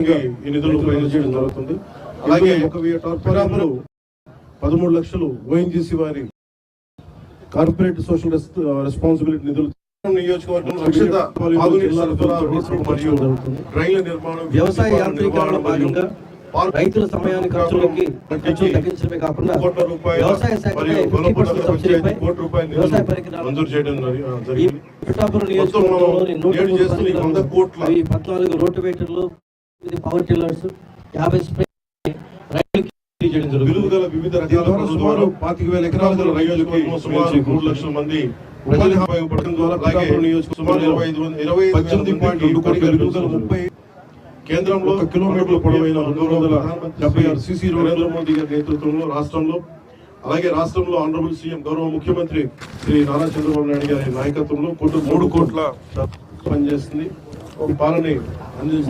ఈ నిధులు ఉపయోగించడం జరుగుతుంది. అలాగే పదమూడు లక్షలు ఓఎన్జీసీ వారి కార్పొరేట్ సోషల్ రెస్పాన్సిబిలిటీ నిధులు వ్యవసాయ యాంత్రీకరణ భాగంగా రైతుల సమయాన్ని ఖర్చులకి ఖర్చులు తగ్గించడమే కాకుండా కోట్ల రూపాయల వ్యవసాయ శాఖపై మరియు 50% గొల్లపూడి సబ్సిడీపై కోటి రూపాయల నిధులు వ్యవసాయ పరికరాలు మంజూరు చేయడం జరి- ఆ, ఈ జరిగింది పిఠాపురం మొత్తం మనం నియోజకవర్గంలోని నూట పద్నాలుగు రోటివేటర్లు పవర్ టిల్లర్స్ యాభై వివిధ రకాల పాతిక వేల ఎకరాల రైతులకు సుమారు మూడు లక్షల మంది ప్రజలకు ఉపయోగపడడం ద్వారా సుమారు ఇరవై ఐదు మంది ఇరవై పద్దెనిమిది పాయింట్ రెండు కోట్ల విలువ గల ముప్పై కేంద్రంలో ఒక కిలోమీటర్ల పొడవైన రెండు వందల డెబ్బై ఆరు సిసి నరేంద్ర మోదీ గారి నేతృత్వంలో రాష్ట్రంలో అలాగే రాష్ట్రంలో ఆనరబుల్ సీఎం గౌరవ ముఖ్యమంత్రి శ్రీ నారా చంద్రబాబు నాయుడు గారి నాయకత్వంలో మూడు కోట్ల పనిచేస్తుంది. పాలని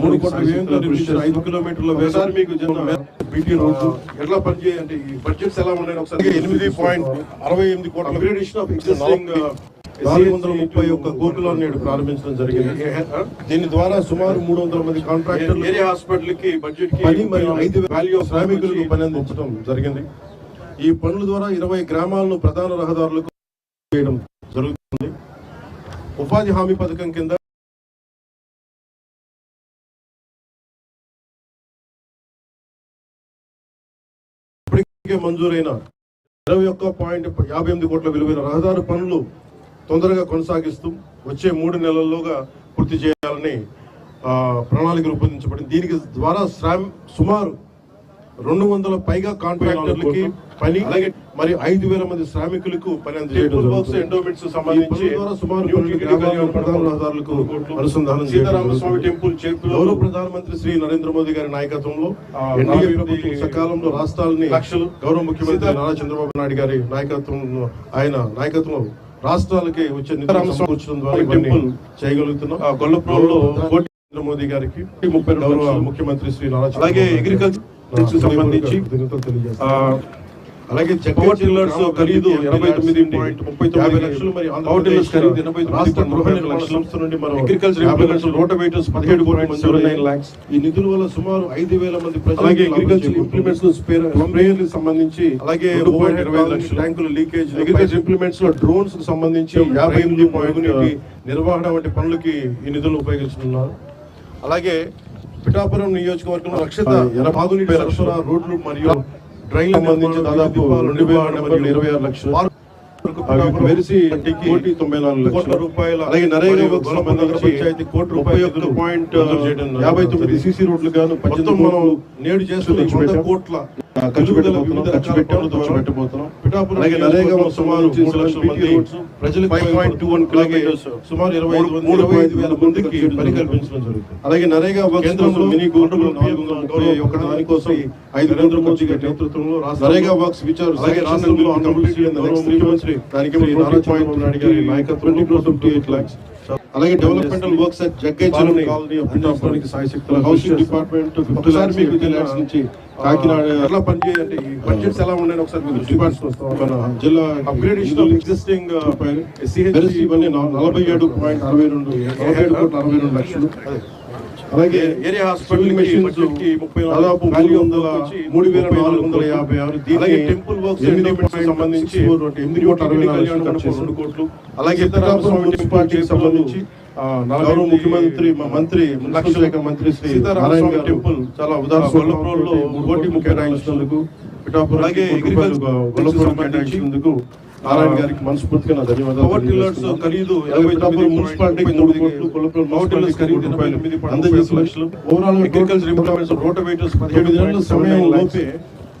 మూడు కోట్ల వ్యయంతో నిర్మించిన ఐదు కిలోమీటర్ల వేసారి మీకు జన బీటీ రోడ్డు ఎట్లా పనిచేయాలంటే ఈ బడ్జెట్స్ ఎలా ఉన్నాయి ఒకసారి ఎనిమిది పాయింట్ అరవై ఎనిమిది కోట్ల అప్గ్రేడేషన్ ఆఫ్ ఎగ్జిస్టింగ్ నాలుగు వందల ముప్పై ఒక్క నేడు ప్రారంభించడం జరిగింది. దీని ద్వారా సుమారు మూడు వందల మంది కాంట్రాక్టర్లు ఏరియా హాస్పిటల్కి బడ్జెట్ పని మరియు ఐదు వాల్యూ శ్రామికులకు పని అందించడం జరిగింది. ఈ పనుల ద్వారా ఇరవై గ్రామాలను ప్రధాన రహదారులకు చేయడం జరుగుతుంది. ఉపాధి హామీ పథకం కింద మంజూరైన ఇరవై ఒక్క పాయింట్ యాభై ఎనిమిది కోట్ల విలువైన రహదారి పనులు తొందరగా కొనసాగిస్తూ వచ్చే మూడు నెలల్లోగా పూర్తి చేయాలని ఆ, ప్రణాళిక రూపొందించబడింది. దీనికి ద్వారా శ్రామ్ సుమారు రెండు వందల పైగా కాంట్రాక్టర్లకి పని అలాగే మరి ఐదు వేల మంది శ్రామికులకు పని అందజేయడం ఎండోమెంట్స్ సంబంధించి సుమారు సీతారామస్వామి టెంపుల్ చేతులు ప్రధానమంత్రి శ్రీ నరేంద్ర మోదీ గారి నాయకత్వంలో ఎన్డీఏ సకాలంలో రాష్ట్రాలని లక్షలు గౌరవ ముఖ్యమంత్రి నారా చంద్రబాబు నాయుడు గారి నాయకత్వంలో ఆయన నాయకత్వంలో రాష్ట్రాలకి వచ్చే నిధులు ద్వారా చేయగలుగుతున్నాం. గొల్లపురంలో నరేంద్ర మోదీ గారికి ముప్పై గౌరవ ముఖ్యమంత్రి శ్రీ నారా అలాగే అగ్రికల్చర్ సంబంధించి అలాగే పవర్ టిల్లర్స్ ఖరీదు ఎనభై తొమ్మిది పాయింట్ ముప్పై తొమ్మిది లక్షలు మరి పవర్ టిల్లర్స్ ఖరీదు ఎనభై రాష్ట్ర గృహ నిర్మాణ సంస్థ నుండి మనం అగ్రికల్చర్ ఇంప్లిమెంట్స్ రోటవేటర్స్ పదిహేడు పాయింట్ సెవెన్ నైన్ లాక్స్ ఈ నిధుల వల్ల సుమారు ఐదు వేల మంది ప్రజలు అలాగే అగ్రికల్చర్ ఇంప్లిమెంట్స్ స్ప్రేయర్ సంబంధించి అలాగే ఇరవై లక్షల. ట్యాంకుల లీకేజ్ అగ్రికల్చర్ ఇంప్లిమెంట్స్లో డ్రోన్స్కు సంబంధించి యాభై ఎనిమిది పాయింట్ నిర్వహణ వంటి పనులకి ఈ నిధులు ఉపయోగిస్తున్నారు అలాగే పిఠాపురం నియోజకవర్గంలో రక్షిత సరఫరా రోడ్లు మరియు డ్రైన్ సంబంధించి దాదాపు రెండు వేల ఇరవై ఆరు లక్షలు. మెరిసి కోటి తొంభై నాలుగు కోట్ల రూపాయల అలాగే నరేగా పంచాయతీ కోటి పాయింట్ యాభై తొమ్మిది సిసి రోడ్లు గాను మొత్తం మనం నేడు చేస్తున్న కోట్ల ఖర్చు పెట్టబోతున్నాం ఖర్చు పెట్టాము ఖర్చు పెట్టబోతున్నాం. పిఠాపురం అలాగే నరేగా వర్క్ సుమారు మూడు లక్షల మంది ప్రజలకు five point two one kilometres సుమారు ఇరవై ఐదు మూడు ఐదు వేల మందికి జరుగుతుంది. అలాగే నరేగా వర్క్ కేంద్రంలో మినీ ఐదు మోదీ నేతృత్వంలో నరేగా వర్క్స్ విచార్ అలాగే రాష్ట్రంలో ముఖ్యమంత్రి దానికి నాయకత్వంలో ట్వంటీ ఎయిట్ లాక్స్ అలాగే developmental works at Jaggaichalam colony పిఠాపురానికి సాయశక్తుల హౌసింగ్ డిపార్ట్మెంట్ ఒకసారి మీకు జిల్లాస్ నుంచి కాకినాడ ఎట్లా పనిచేయాలంటే ఈ బడ్జెట్స్ ఎలా ఉన్నాయని ఒకసారి మీకు డిపార్ట్స్ వస్తాం జిల్లా అప్గ్రేడేషన్ ఆఫ్ ఎగ్జిస్టింగ్ ఇవన్నీ నలభై ఏడు పాయింట్ అరవై రెండు నలభై ఏడు కోట్ల అరవై రెండు లక్షలు. అలాగే ఏరియా హాస్పిటల్ మెషిన్స్ ముప్పై దాదాపు మూడు వందల మూడు వేల నాలుగు వందల యాభై ఆరు టెంపుల్ వర్క్స్ సంబంధించి ఎనిమిది కోట్ల అరవై నాలుగు. రెండు కోట్లు. అలాగే మున్సిపాలిటీకి సంబంధించి గౌరవ ముఖ్యమంత్రి మంత్రి మున్సిపల్ శాఖ మంత్రి శ్రీ నారాయణ గారు టెంపుల్ చాలా ఉదాహరణ కోటి కేటాయించినందుకు పిఠాపురం అలాగే అగ్రికల్చర్ గొల్లపురం కేటాయించినందుకు నారాయణ గారికి మనస్ఫూర్తిగా నా ధన్యవాదాలు ఖరీదు మున్సిపాలిటీకి మూడు కోట్లు కొల్లపురం పవర్ టిల్లర్స్ ఖరీదు ఎనభై ఎనిమిది అందజేసి లక్షలు ఓవరాల్ అగ్రికల్చర్ ఇంప్లిమెంట్స్ రోటవేటర్స్ పదిహేడు నెలల సమయం లోపే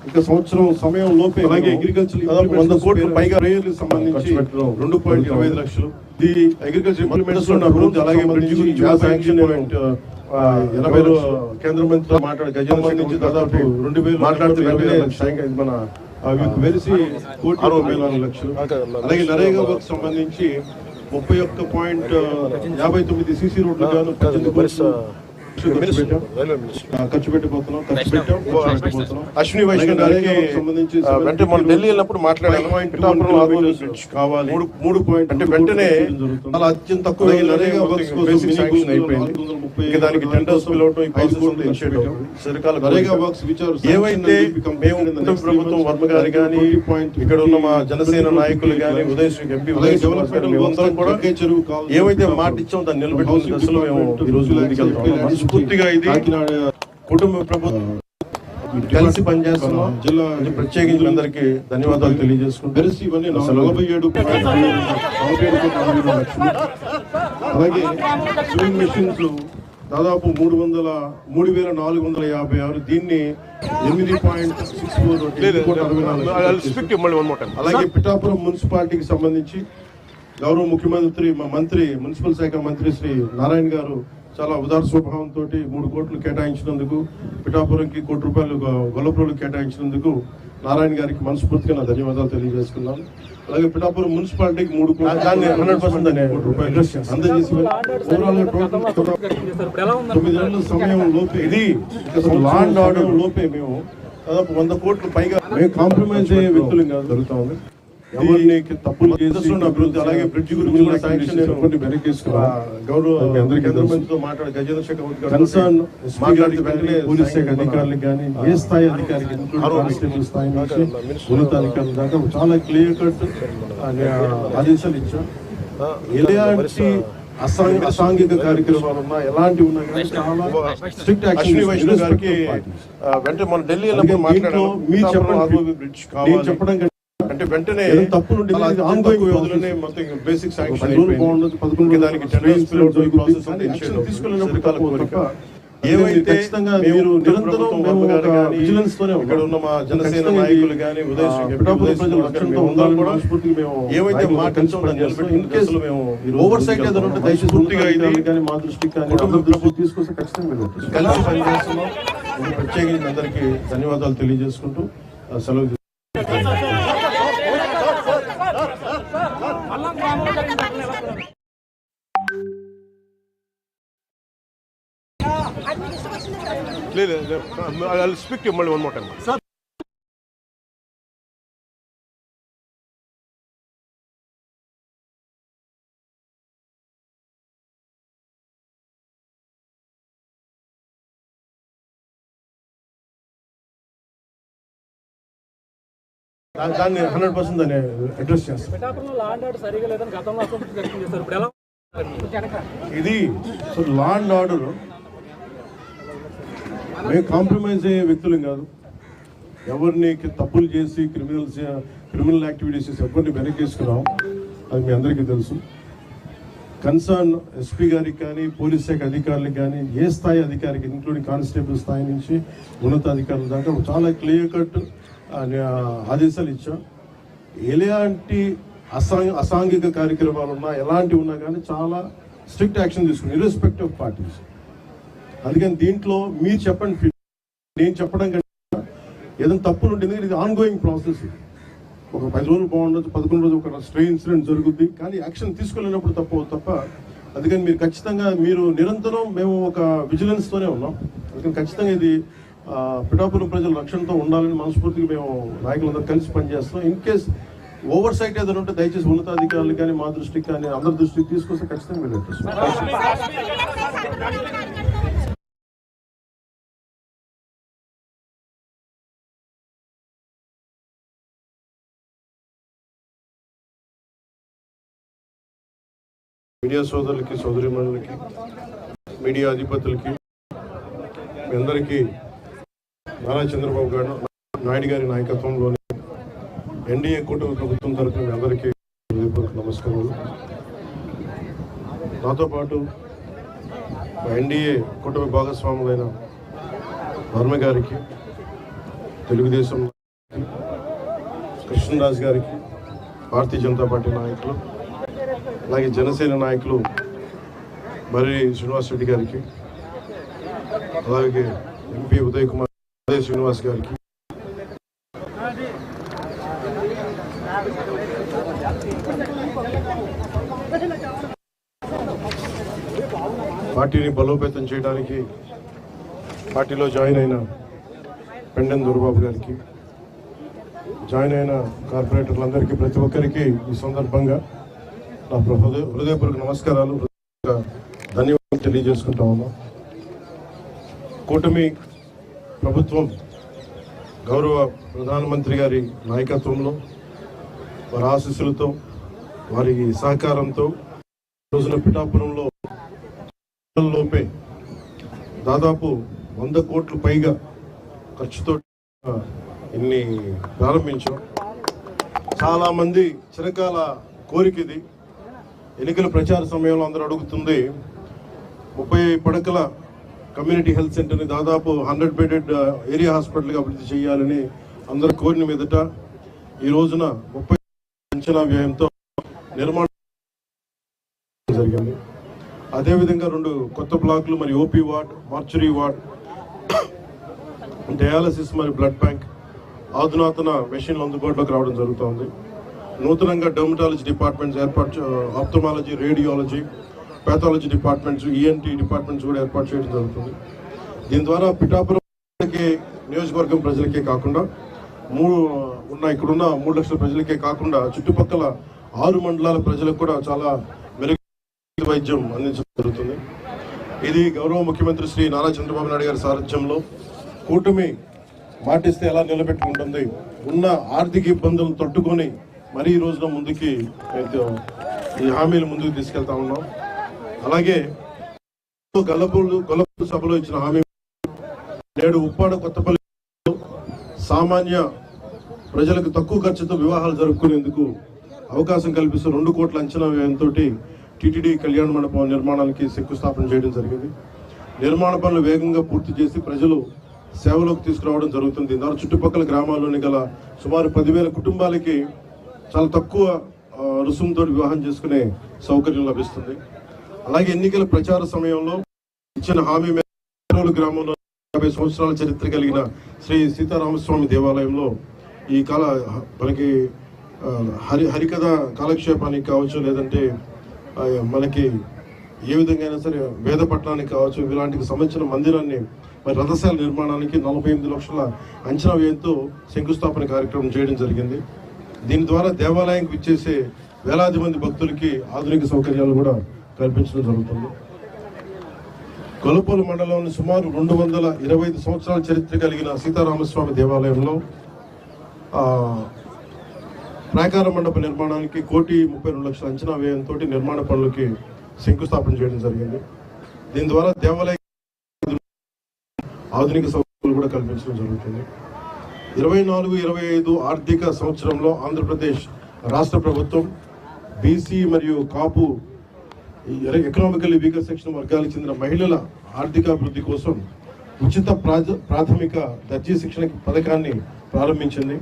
ఇక సంవత్సరం సమయం లోపే అలాగే అగ్రికల్చర్ వంద కోట్ల పైగా రేయర్లకు సంబంధించి రెండు పాయింట్ ఇరవై ఐదు లక్షలు ఇది అగ్రికల్చర్ ఇంప్లిమెంట్స్లో ఉన్న రూల్స్ అలాగే బ్రిడ్జ్ పాయింట్ ఎనభై కేంద్ర మంత్రి మాట్లాడే దాదాపు రెండు వేలు మాట్లాడుతూ మన వెలిసి కోటి అరవై నాలుగు లక్షలు. అలాగే నరేగా వర్క్ సంబంధించి ముప్పై ఒక్క పాయింట్ యాభై తొమ్మిది సిసి రోడ్లు గాను పద్దెనిమిది ఖర్చు పెట్టిపోతున్నాం పెట్టాం అశ్విని వైష్ణవ్ గారికి వెంటనే మనం ఢిల్లీ వెళ్ళినప్పుడు బ్రిడ్జ్ కావాలి. మూడు పాయింట్ అంటే వెంటనే చాలా అత్యంత తక్కువ దానికి టెండర్స్ పిలవటం ఏవైతే మేము ప్రభుత్వం వర్మ గారు కానీ ఇక్కడ ఉన్న మా జనసేన నాయకులు కానీ ఉదయ్ ఎంపీ ఉదయ్ మేమందరం కూడా ఏవైతే మాట ఇచ్చామో దాన్ని నిలబెట్టుకునే దశలో మేము ఈ రోజు ముందుకెళ్తాం మనస్ఫూర్తిగా ఇది. కుటుంబ ప్రభుత్వం కలిసి పనిచేస్తున్నాం. జిల్లా కొంచెం ప్రత్యేకించి అందరికీ ధన్యవాదాలు తెలియజేసుకుంటూ వెరసి ఇవన్నీ నలభై ఏడు. అలాగే స్వింగ్ మెషిన్స్ దాదాపు మూడు వందల మూడు వేల నాలుగు వందల యాభై ఆరు. దీన్ని ఎనిమిది పాయింట్ సిక్స్ ఫోర్. అలాగే పిఠాపురం మున్సిపాలిటీకి సంబంధించి గౌరవ ముఖ్యమంత్రి మా మంత్రి మున్సిపల్ శాఖ మంత్రి శ్రీ నారాయణ గారు చాలా ఉదార స్వభావంతో మూడు కోట్లు కేటాయించినందుకు పిఠాపురంకి కోటి రూపాయలు గొల్లపురం కేటాయించినందుకు నారాయణ గారికి మనస్ఫూర్తిగా నా ధన్యవాదాలు తెలియజేసుకున్నాను అలాగే పిఠాపురం మున్సిపాలిటీకి మూడు కోట్లు దాన్ని 100% అనే కోటి రూపాయలు అందజేసి ఓవరాల్గా టోటల్ తొమ్మిది నెలల సమయం లోపే. ఇది అసలు లా అండ్ ఆర్డర్ లోపే మేము. దాదాపు వంద కోట్లు పైగా మేము కాంప్రమైజ్ అయ్యే వ్యక్తులు కాదు. జరుగుతా ఉంది. తప్పులు అభివృద్ధి అలాగే బ్రిడ్జి గురించి కూడా శాంక్షన్ కొన్ని వెనకేసుకున్నా గౌరవ అందరికీ కేంద్ర మంత్రితో మాట్లాడి గజేంద్ర శేఖర్ కన్సర్న్ మాట్లాడి వెంటనే పోలీస్ శాఖ అధికారులకు కానీ ఏ స్థాయి అధికారికి including కానిస్టేబుల్ స్థాయి నుంచి ఉన్నత అధికారుల దాకా చాలా క్లియర్ కట్ ఆదేశాలు ఇచ్చాం ఎలాంటి అసాంఘిక కార్యక్రమాలు ఉన్నా ఎలాంటి ఉన్నా స్ట్రిక్ట్ గారికి వెంటనే మన ఢిల్లీ మీరు చెప్పండి అంటే వెంటనే ఏదో తప్పు నుండి చాలా ఇది అత్యంత ongoing తక్కువ process. వ్యవధిలోనే మొత్తం బేసిక్ శాంక్షన్ అయిపోయింది. పదకొండు దానికి. ప్రాసెస్ తీసుకెళ్ళినప్పుడు కోరిక. ఏవైతే మీరు నిరంతరం తోనే. ఇక్కడ ఉన్న మా జనసేన నాయకులు కానీ ఉదయ్ మేమందరం ఉండాలని కూడా మనస్ఫూర్తిగా మేము ఏవైతే ఓవర్ సైట్ ఏదైనా దయచేసి పూర్తిగా ఇది ఉన్నతాధికారులు కానీ మా దృష్టికి కానీ తీసుకొస్తే ఖచ్చితంగా. కలిసి పనిచేస్తున్నాం ప్రత్యేకించి అందరికీ ధన్యవాదాలు తెలియజేసుకుంటూ సెలవు లేదు స్పీక్ మళ్ళీ వన్ మోర్ టైం దా- దాన్ని హండ్రెడ్ పర్సెంట్ దాన్ని అడ్రస్ చేస్తాం. పిఠాపురంలో లా అండ్ ఆర్డర్ సరిగా లేదని గతంలో అసంతృప్తి వ్యక్తం చేశారు. ఇప్పుడు ఎలా ఇది సో లా అండ్ ఆర్డర్ మేము కాంప్రమైజ్ అయ్యే వ్యక్తులు కాదు. ఎవరిని తప్పులు చేసి క్రిమినల్స్ క్రిమినల్ యాక్టివిటీస్ చేసి ఎవరిని వెనకేసుకున్నాం అది మీ అందరికీ తెలుసు. కన్సర్న్ ఎస్పీ గారికి కానీ పోలీస్ శాఖ అధికారులకు కానీ ఏ స్థాయి అధికారికి ఇంక్లూడింగ్ కానిస్టేబుల్ స్థాయి నుంచి ఉన్నతాధికారుల దాకా చాలా క్లియర్ కట్ ఆదేశాలు ఇచ్చాం. ఎలాంటి అసాంఘ అసాంఘిక కార్యక్రమాలు ఉన్నా ఎలాంటి ఉన్నా కానీ చాలా స్ట్రిక్ట్ యాక్షన్ తీసుకుని ఇర్రెస్పెక్టివ్ ఆఫ్ పార్టీస్ అందుకని దీంట్లో మీరు చెప్పండి నేను చెప్పడం కంటే ఏదైనా తప్పులు ఉంటే ఇది ఆన్ గోయింగ్ ప్రాసెస్ ఒక పది రోజులు బాగుండదు పదకొండు రోజులు ఒక స్ట్రే ఇన్సిడెంట్ జరుగుద్ది కానీ యాక్షన్ తీసుకోలేనప్పుడు తప్ప తప్ప అందుకని మీరు ఖచ్చితంగా మీరు నిరంతరం మేము ఒక విజిలెన్స్తోనే ఉన్నాం. అందుకని ఖచ్చితంగా ఇది పిఠాపురం ప్రజల రక్షణతో ఉండాలని మనస్ఫూర్తిగా మేము నాయకులందరూ కలిసి పనిచేస్తున్నాం. ఇన్ కేస్ ఓవర్ సైట్ ఏదైనా ఉంటే దయచేసి ఉన్నతాధికారులు కానీ మా దృష్టికి కానీ అందరి దృష్టికి తీసుకొస్తే ఖచ్చితంగా మీరు మీడియా సోదరులకి సోదరిమణులకి మీడియా అధిపతులకి మీ అందరికీ నారా చంద్రబాబు గారు నాయుడు గారి నాయకత్వంలోని ఎన్డీఏ కూటమి ప్రభుత్వం తరఫున మీ అందరికీ నమస్కారాలు. నాతో పాటు ఎన్డీఏ కూటమి భాగస్వాములైన వర్మ గారికి తెలుగుదేశం కృష్ణరాజు గారికి భారతీయ జనతా పార్టీ నాయకులు అలాగే జనసేన నాయకులు మర్రి శ్రీనివాస్ రెడ్డి గారికి అలాగే ఎంపీ ఉదయ్ కుమార్ ఉదయ్ శ్రీనివాస్ గారికి. పార్టీని బలోపేతం చేయడానికి పార్టీలో జాయిన్ అయిన పెండెన్ దొరబాబు గారికి జాయిన్ అయిన కార్పొరేటర్లందరికీ ప్రతి ఒక్కరికి ఈ సందర్భంగా నా హృదయ హృదయపూర్వక నమస్కారాలు ధన్యవాదాలు తెలియజేసుకుంటా కూటమి ప్రభుత్వం గౌరవ ప్రధానమంత్రి గారి నాయకత్వంలో వారి ఆశీస్సులతో వారి సహకారంతో రోజున పిఠాపురంలో లోపే దాదాపు వంద కోట్లు పైగా ఖర్చుతో ఇన్ని ప్రారంభించాం. చాలామంది చిరకాల కోరిక ఇది. ఎన్నికల ప్రచార సమయంలో అందరూ అడుగుతుంది ముప్పై పడకల కమ్యూనిటీ హెల్త్ సెంటర్ని దాదాపు హండ్రెడ్ బెడెడ్ ఏరియా హాస్పిటల్గా అభివృద్ధి చేయాలని అందరు కోరిన మీదట ఈ రోజున ముప్పై అంచనా వ్యయంతో నిర్మాణం జరిగింది. అదేవిధంగా రెండు కొత్త బ్లాక్లు మరి OP ward mortuary ward dialysis మరియు బ్లడ్ బ్యాంక్ ఆధునాతన మెషిన్లు అందుబాటులోకి రావడం జరుగుతోంది. నూతనంగా డెర్మటాలజీ డిపార్ట్మెంట్స్ ఏర్పాటు ophthalmology radiology pathology departments ENT departments కూడా ఏర్పాటు చేయడం జరుగుతుంది. దీని ద్వారా పిఠాపురంకి నియోజకవర్గం ప్రజలకే కాకుండా మూడు ఉన్న ఇక్కడున్న మూడు లక్షల ప్రజలకే కాకుండా చుట్టుపక్కల ఆరు మండలాల ప్రజలకు కూడా చాలా మెరుగు వైద్యం అందించడం జరుగుతుంది. ఇది గౌరవ ముఖ్యమంత్రి శ్రీ నారా చంద్రబాబు నాయుడు గారి సారథ్యంలో కూటమి మాటిస్తే ఎలా నిలబెట్టుకుంటుంది ఉన్న ఆర్థిక ఇబ్బందులను తట్టుకొని మరీ ఈ రోజున ముందుకి ఈ హామీలు ముందుకు తీసుకెళ్తా ఉన్నాం. అలాగే గల్లపూలు గొల్లపూడి సభలో ఇచ్చిన హామీ నేడు ఉప్పాడ కొత్తపల్లి సామాన్య ప్రజలకు తక్కువ ఖర్చుతో వివాహాలు జరుపుకునేందుకు అవకాశం కల్పిస్తూ రెండు కోట్ల అంచనా వ్యయంతో టీటీడీ కళ్యాణ మండపం నిర్మాణానికి శంకుస్థాపన చేయడం జరిగింది. నిర్మాణ పనులు వేగంగా పూర్తి చేసి ప్రజలు సేవలోకి తీసుకురావడం జరుగుతుంది. దాని చుట్టుపక్కల గ్రామాల్లోని గల సుమారు పదివేల కుటుంబాలకి చాలా తక్కువ రుసుముతో వివాహం చేసుకునే సౌకర్యం లభిస్తుంది. అలాగే ఎన్నికల ప్రచార సమయంలో ఇచ్చిన హామీ మేరకు గ్రామంలో యాభై సంవత్సరాల చరిత్ర కలిగిన శ్రీ సీతారామస్వామి దేవాలయంలో ఈ కాల మనకి హరి హరికథ కాలక్షేపానికి కావచ్చు లేదంటే మనకి ఏ విధంగా అయినా సరే వేద పట్టణానికి కావచ్చు ఇలాంటికి సంబంధించిన మందిరాన్ని మరి రథశాల నిర్మాణానికి నలభై ఎనిమిది లక్షల అంచనా వ్యయంతో శంకుస్థాపన కార్యక్రమం చేయడం జరిగింది. దీని ద్వారా దేవాలయానికి విచ్చేసే వేలాది మంది భక్తులకి ఆధునిక సౌకర్యాలు కూడా కల్పించడం జరుగుతుంది. కొలపూలు మండలంలో సుమారు రెండు వందల ఇరవై ఐదు సంవత్సరాల చరిత్ర కలిగిన సీతారామస్వామి దేవాలయంలో ఆ, ప్రాకార మండప నిర్మాణానికి కోటి ముప్పై రెండు లక్షల అంచనా వ్యయంతో నిర్మాణ పనులకి శంకుస్థాపన చేయడం జరిగింది. దీని ద్వారా దేవాలయ ఆధునిక సౌకర్యాలు కూడా కల్పించడం జరుగుతుంది. ఇరవై నాలుగు ఇరవై ఐదు ఆర్థిక సంవత్సరంలో ఆంధ్రప్రదేశ్ రాష్ట్ర ప్రభుత్వం బీసీ మరియు కాపు ఎకనామికల్ వీకర్ సెక్షన్ వర్గాలకు చెందిన మహిళల ఆర్థికాభివృద్ధి కోసం ఉచిత ప్రాథమిక దర్జీ శిక్షణ పథకాన్ని ప్రారంభించింది.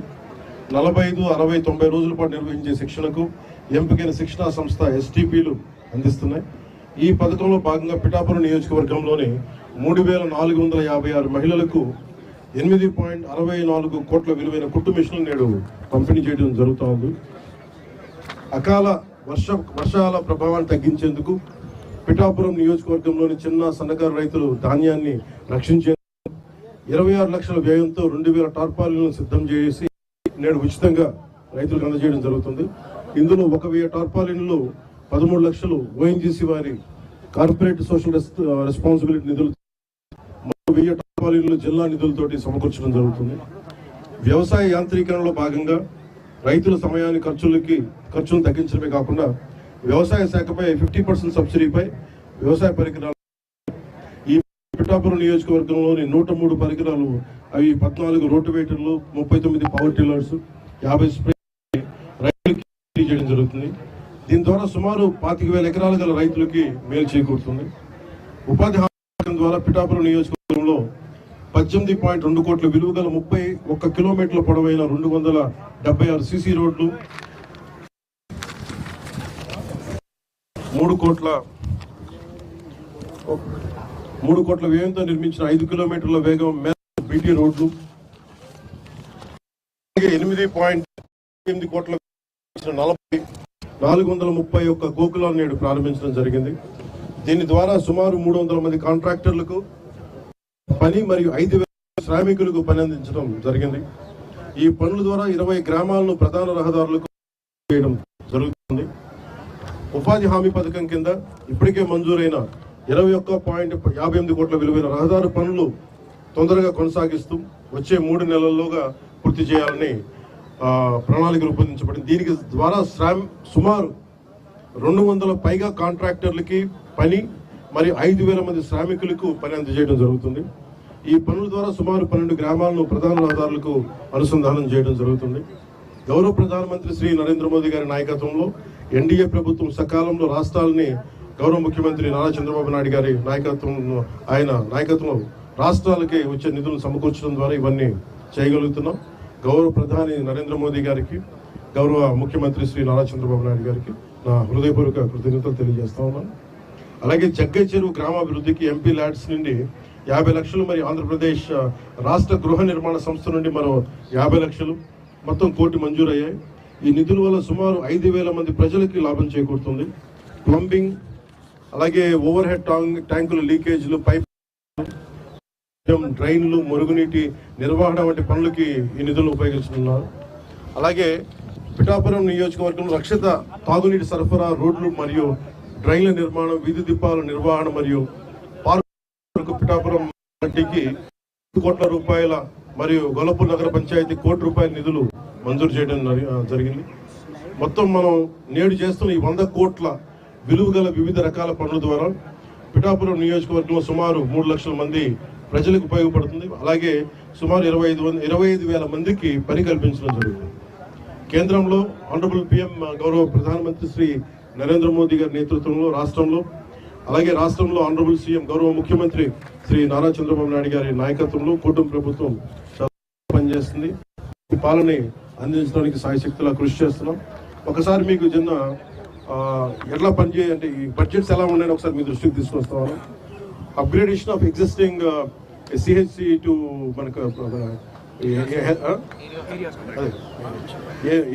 నలభై ఐదు అరవై తొంభై రోజుల పాటు నిర్వహించే శిక్షణకు ఎంపికైన శిక్షణా సంస్థ ఎస్టీపీలు అందిస్తున్నాయి. ఈ పథకంలో భాగంగా పిఠాపురం నియోజకవర్గంలోని మూడు వేల నాలుగు వందల యాభై ఆరు మహిళలకు ఎనిమిది పాయింట్ అరవై నాలుగు కోట్ల విలువైన కుట్టు మిషన్లు నేడు పంపిణీ చేయడం జరుగుతూ ఉంది అకాల వర్ష వర్షాల ప్రభావాన్ని తగ్గించేందుకు పిఠాపురం నియోజకవర్గంలోని చిన్న సన్నకారు రైతులు ధాన్యాన్ని రక్షించే ఇరవై ఆరు లక్షల వ్యయంతో రెండు వేల టార్పాలను సిద్ధం చేసి నేడు ఉచితంగా రైతులకు అందజేయడం జరుగుతుంది. ఇందులో ఒక వెయ్యి టార్పాలిన్లు పదమూడు లక్షలు ఓఎన్జీసీ వారి కార్పొరేట్ సోషల్ రెస్పాన్సిబిలిటీ నిధులు వెయ్యి టార్పాలిన్లు జిల్లా నిధులతోటి సమకూర్చడం జరుగుతుంది. వ్యవసాయ యాంత్రీకరణలో భాగంగా రైతుల సమయాన్ని ఖర్చులకి ఖర్చులను తగ్గించడమే కాకుండా వ్యవసాయ శాఖపై ఫిఫ్టీ పర్సెంట్ సబ్సిడీపై వ్యవసాయ పరికరాలు ఈ పిఠాపురం నియోజకవర్గంలోని నూట మూడు పరికరాలు అవి పద్నాలుగు రోటివేటర్లు ముప్పై తొమ్మిది పవర్ టిల్లర్స్ యాభై స్ప్రే రైతులకి చేయడం జరుగుతుంది. దీని ద్వారా సుమారు పాతిక వేల ఎకరాలు గల రైతులకి మేలు చేకూరుతుంది. ఉపాధి హామీ ద్వారా పిఠాపురం నియోజకవర్గంలో పద్దెనిమిది పాయింట్ రెండు కోట్ల విలువ గల ముప్పై ఒక్క కిలోమీటర్ల పొడవైన రెండు వందల డెబ్బై ఆరు సీసీ రోడ్లు మూడు కోట్ల మూడు కోట్ల వ్యయంతో నిర్మించిన ఐదు కిలోమీటర్ల వేగం మేర బీటీ రోడ్లు ఎనిమిది పాయింట్ ఎనిమిది కోట్ల నలభై నాలుగు వందల ముప్పై ఒక్క గోకులాలు నేడు ప్రారంభించడం జరిగింది. దీని ద్వారా సుమారు మూడు వందల మంది కాంట్రాక్టర్లకు పని మరియు ఐదు శ్రామికులకు పని అందించడం జరిగింది. ఈ పనుల ద్వారా ఇరవై గ్రామాలను ప్రధాన రహదారులకు చేయడం జరుగుతుంది. ఉపాధి హామీ పథకం కింద ఇప్పటికే మంజూరైన ఇరవై ఒక్క పాయింట్ యాభై ఎనిమిది కోట్ల విలువైన రహదారు పనులు తొందరగా కొనసాగిస్తూ వచ్చే మూడు నెలల్లోగా పూర్తి చేయాలని ప్రణాళిక రూపొందించబడింది. దీనికి ద్వారా శ్రామ్ సుమారు రెండు వందల పైగా కాంట్రాక్టర్లకి పని మరియు ఐదు వేల మంది శ్రామికులకు పని అందజేయడం జరుగుతుంది. ఈ పనుల ద్వారా సుమారు పన్నెండు గ్రామాలను ప్రధాన రహదారులకు అనుసంధానం చేయడం జరుగుతుంది. గౌరవ ప్రధానమంత్రి శ్రీ నరేంద్ర మోదీ గారి నాయకత్వంలో ఎన్డీఏ ప్రభుత్వం సకాలంలో రాష్ట్రాలని గౌరవ ముఖ్యమంత్రి నారా చంద్రబాబు నాయుడు గారి నాయకత్వంలో ఆయన నాయకత్వంలో రాష్ట్రాలకి వచ్చే నిధులను సమకూర్చడం ద్వారా ఇవన్నీ చేయగలుగుతున్నాం. గౌరవ ప్రధాని నరేంద్ర మోదీ గారికి గౌరవ ముఖ్యమంత్రి శ్రీ నారా చంద్రబాబు నాయుడు గారికి నా హృదయపూర్వక కృతజ్ఞతలు తెలియజేస్తా ఉన్నాను. అలాగే జగ్గై చెరువు గ్రామాభివృద్ధికి ఎంపీ ల్యాడ్స్ నుండి యాభై లక్షలు మరి ఆంధ్రప్రదేశ్ రాష్ట్ర గృహ నిర్మాణ సంస్థ నుండి మరో యాభై లక్షలు మొత్తం కోటి మంజూరయ్యాయి. ఈ నిధుల వల్ల సుమారు ఐదు వేల మంది ప్రజలకి లాభం చేకూరుతుంది. ప్లంబింగ్ అలాగే ఓవర్ హెడ్ ట్యాంకుల లీకేజ్లు పైప్ డ్రైన్లు మురుగునీటి నిర్వహణ వంటి పనులకి ఈ నిధులు ఉపయోగిస్తున్నారు. అలాగే పిఠాపురం నియోజకవర్గంలో రక్షిత తాగునీటి సరఫరా రోడ్లు మరియు డ్రైన్ల నిర్మాణం వీధి దీపాల నిర్వహణ మరియు పార్కు పిఠాపురం వంటికి కోట్ల రూపాయల మరియు గొల్లపూర్ నగర పంచాయతీ కోటి రూపాయల నిధులు మంజూరు చేయడం జరిగింది. మొత్తం మనం నేడు చేస్తున్న ఈ వంద కోట్ల విలువ గల వివిధ రకాల పనుల ద్వారా పిఠాపురం నియోజకవర్గంలో సుమారు మూడు లక్షల మంది ప్రజలకు ఉపయోగపడుతుంది. అలాగే సుమారు ఇరవై ఐదు వంద ఇరవై ఐదు వేల మందికి పని కల్పించడం జరుగుతుంది. కేంద్రంలో ఆనరబుల్ పిఎం గౌరవ ప్రధానమంత్రి శ్రీ నరేంద్ర మోదీ గారి నేతృత్వంలో రాష్ట్రంలో అలాగే రాష్ట్రంలో ఆనరబుల్ సీఎం గౌరవ ముఖ్యమంత్రి శ్రీ నారా చంద్రబాబు నాయుడు గారి నాయకత్వంలో కూటమి ప్రభుత్వం చాలా పనిచేస్తుంది. ఈ పాలన అందించడానికి సాయశక్తిలా కృషి చేస్తున్నాం. ఒకసారి మీకు చిన్న ఎట్లా పనిచే అంటే ఈ బడ్జెట్స్ ఎలా ఉన్నాయని ఒకసారి మీ దృష్టికి తీసుకొస్తాను. Upgradation of existing CHC to మనకు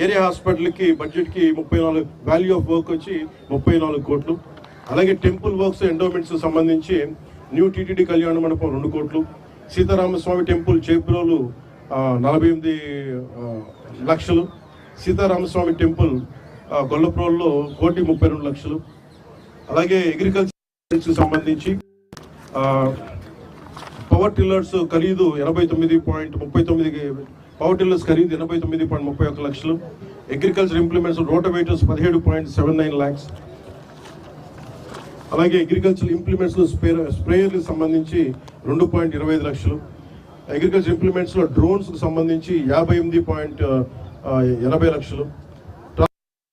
ఏరియా హాస్పిటల్కి బడ్జెట్కి ముప్పై నాలుగు వాల్యూ ఆఫ్ వర్క్ వచ్చి ముప్పై నాలుగు కోట్లు. అలాగే టెంపుల్ వర్క్స్ ఎండోమెంట్స్ సంబంధించి న్యూ టీటీడీ కళ్యాణ మండపం రెండు కోట్లు. సీతారామస్వామి టెంపుల్ చేపురోలు నలభై ఎనిమిది లక్షలు. సీతారామస్వామి టెంపుల్ గొల్లప్రోల్లో కోటి ముప్పై రెండు లక్షలు. అలాగే అగ్రికల్చర్ సంబంధించి ఆ, పవర్ టిల్లర్స్ ఖరీదు ఎనభై తొమ్మిది పాయింట్ ముప్పై తొమ్మిది పవర్ టిల్లర్స్ ఖరీదు ఎనభై తొమ్మిది పాయింట్ ముప్పై ఒక్క లక్షలు. అగ్రికల్చర్ ఇంప్లిమెంట్స్ రోటోవేటర్స్ పదిహేడు పాయింట్ సెవెన్ నైన్ ల్యాక్స్ అలాగే అగ్రికల్చర్ ఇంప్లిమెంట్స్ స్ప్రే స్ప్రేయర్లకు సంబంధించి రెండు పాయింట్ ఇరవై ఐదు లక్షలు. అగ్రికల్చర్ ఇంప్లిమెంట్స్లో డ్రోన్స్కి డ్రోన్స్ సంబంధించి యాభై ఎనిమిది పాయింట్ ఎనభై లక్షలు.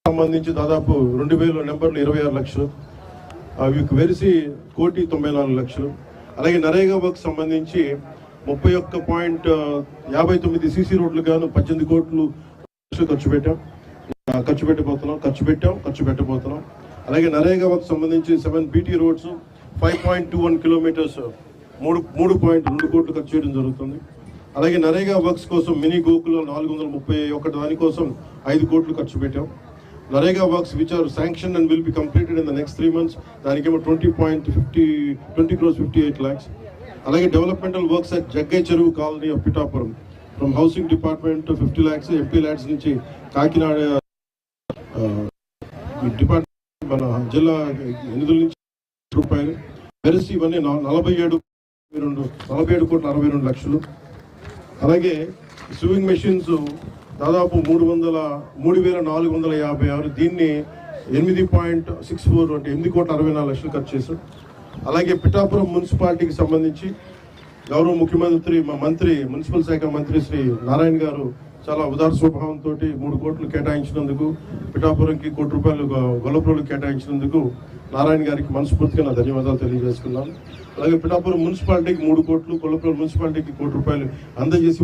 సంబంధించి దాదాపు రెండు వేల నెంబర్లు ఇరవై ఆరు లక్షలు. అవి వెరిసి కోటి తొంభై నాలుగు లక్షలు. అలాగే నరేగా వర్క్ సంబంధించి ముప్పై ఒక్క పాయింట్ యాభై తొమ్మిది సీసీ రోడ్లు గాను పద్దెనిమిది కోట్లు ఖర్చు పెట్టాం. ఖర్చు పెట్టబోతున్నాం ఖర్చు పెట్టాం ఖర్చు పెట్టబోతున్నాం. అలాగే నరేగా వర్క్ సంబంధించి seven BT roads five point two one kilometres మూడు మూడు పాయింట్ రెండు కోట్లు ఖర్చు చేయడం జరుగుతుంది. అలాగే నరేగా వర్క్స్ కోసం మినీ గోకులు నాలుగు వందల ముప్పై ఒకటి దానికోసం ఐదు కోట్లు ఖర్చు పెట్టాం. NREGA works which are sanction and will be completed in the next three months దానికేమో twenty point fifty twenty crores fifty eight lakhs అలాగే developmental works at Jaggai Cheruvu colony of Pithapuram from housing department fifty lakhs MP lakhs నుంచి Kakinada department మన జిల్లా నిధుల నుంచి రూపాయలు. వెరసి ఇవన్నీ నలభై ఏడు రెండు నలభై ఏడు కోట్ల అరవై రెండు లక్షలు. అలాగే స్వింగ్ మెషిన్స్ దాదాపు మూడు వందల మూడు వేల నాలుగు వందల యాభై ఆరు దీన్ని ఎనిమిది పాయింట్ సిక్స్ ఫోర్ అంటే ఎనిమిది కోట్ల అరవై నాలుగు లక్షలు ఖర్చు చేశాం అలాగే పిఠాపురం మున్సిపాలిటీకి సంబంధించి గౌరవ ముఖ్యమంత్రి మా మంత్రి మున్సిపల్ శాఖ మంత్రి శ్రీ నారాయణ గారు చాలా ఉదార స్వభావంతో మూడు కోట్లు కేటాయించినందుకు పిఠాపురంకి కోటి రూపాయలు గొల్లపురంలో కేటాయించినందుకు నారాయణ గారికి మనస్ఫూర్తిగా నా ధన్యవాదాలు తెలియజేసుకున్నాను. అలాగే పిఠాపురం మున్సిపాలిటీకి మూడు కోట్లు గొల్లపురం మున్సిపాలిటీకి కోటి రూపాయలు అందజేసి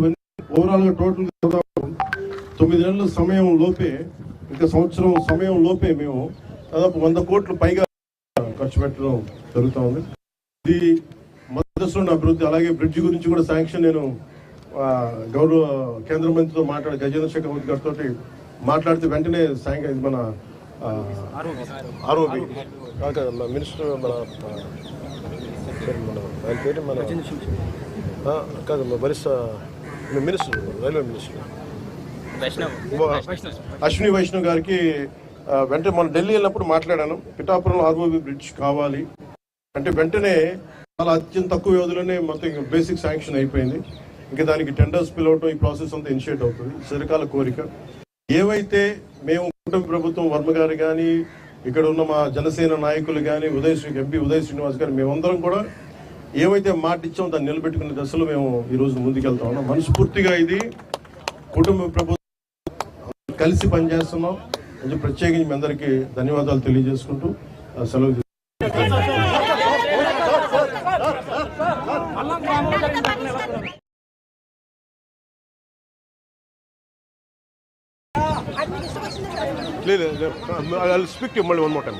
ఓవరాల్గా టోటల్ దాదాపు తొమ్మిది నెలల సమయం లోపే ఇంకా సంవత్సరం సమయం లోపే మేము దాదాపు వంద కోట్లు పైగా ఖర్చు పెట్టడం జరుగుతూ ఉంది. ఇది మొదటి అభివృద్ధి అలాగే బ్రిడ్జ్ గురించి కూడా శాంక్షన్ నేను గౌరవ కేంద్ర మంత్రితో మాట్లాడి గజేంద్ర షెకావత్ గారితో మాట్లాడితే వెంటనే శాంక్షన్ ఇది మన ఆరోపి మినిస్టర్ మన పేరు మన ఆయన పేరు మన కాదు మన minister railway minister. Ashwini Vaishnaw గారికి వెంటనే మన ఢిల్లీ వెళ్ళినప్పుడు మాట్లాడాను. పిఠాపురం ఆర్ఓబి బ్రిడ్జ్ కావాలి. అంటే వెంటనే చాలా అత్యంత తక్కువ వ్యవధిలోనే మొత్తం బేసిక్ శాంక్షన్ అయిపోయింది. ఇంకా దానికి టెండర్స్ పిలవటం ఈ ప్రాసెస్ అంతా ఇనిషియేట్ అవుతుంది. చిరకాల కోరిక. ఏవైతే మేము కుటుంబ ప్రభుత్వం వర్మ గారు కానీ ఇక్కడ ఉన్న మా జనసేన నాయకులు కానీ ఉదయ్ శ్రీ ఎంపీ ఉదయ్ శ్రీనివాస్ గారు మేమందరం కూడా ఏవైతే మాట ఇచ్చామో దాన్ని నిలబెట్టుకునే దశలో మేము ఈ రోజు ముందుకెళ్తా ఉన్నాం. మనస్ఫూర్తిగా ఇది కుటుంబ ప్రభుత్వం కలిసి పనిచేస్తున్నాం. కొంచెం ప్రత్యేకించి మీ అందరికీ ధన్యవాదాలు తెలియజేసుకుంటూ సెలవు లేదు స్పీక్ మళ్ళీ వన్ మోర్ టైం